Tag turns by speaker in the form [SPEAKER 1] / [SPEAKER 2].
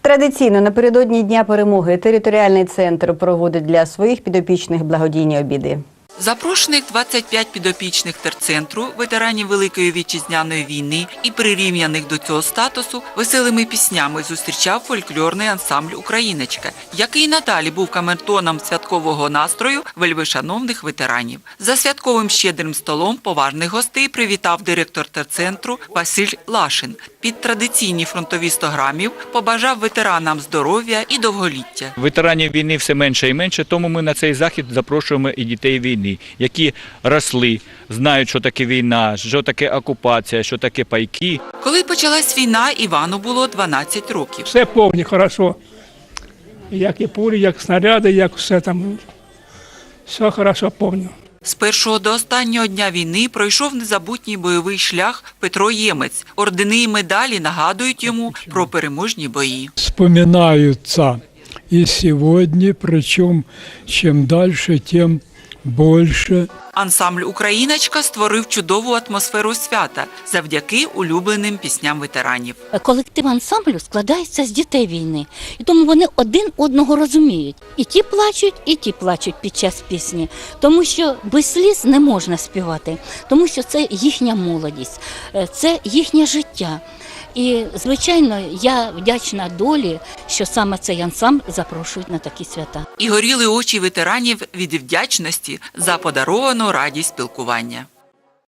[SPEAKER 1] Традиційно напередодні Дня перемоги територіальний центр проводить для своїх підопічних благодійні обіди.
[SPEAKER 2] Запрошених 25 підопічних терцентру, ветеранів Великої вітчизняної війни і прирівняних до цього статусу веселими піснями зустрічав фольклорний ансамбль Україночка, який надалі був камертоном святкового настрою вельвишановних ветеранів. За святковим щедрим столом поважних гостей привітав директор терцентру Василь Лашин. Під традиційні фронтові 100 грамів побажав ветеранам здоров'я і довголіття.
[SPEAKER 3] Ветеранів війни все менше і менше, тому ми на цей захід запрошуємо і дітей війни, які росли, знають, що таке війна, що таке окупація, що таке пайки.
[SPEAKER 2] Коли почалась війна, Івану було 12 років.
[SPEAKER 4] Все повні хорошо. Як і пулі, як снаряди, як все там. Все хорошо повню.
[SPEAKER 2] З першого до останнього дня війни пройшов незабутній бойовий шлях Петро Ємець. Ордени і медалі нагадують йому про переможні бої.
[SPEAKER 5] вспоминаются и сегодня, причем чем дальше, тем больше.
[SPEAKER 2] Ансамбль Україночка створив чудову атмосферу свята завдяки улюбленим пісням ветеранів.
[SPEAKER 6] Колектив ансамблю складається з дітей війни, і тому вони один одного розуміють. І ті плачуть, і ті плачуть під час пісні, тому що без сліз не можна співати, тому що це їхня молодість, е, це їхнє життя. І, звичайно, я вдячна долі, що саме цей ансамбль запрошують на такі свята.
[SPEAKER 2] І горіли очі ветеранів від вдячності за подаровану радість спілкування.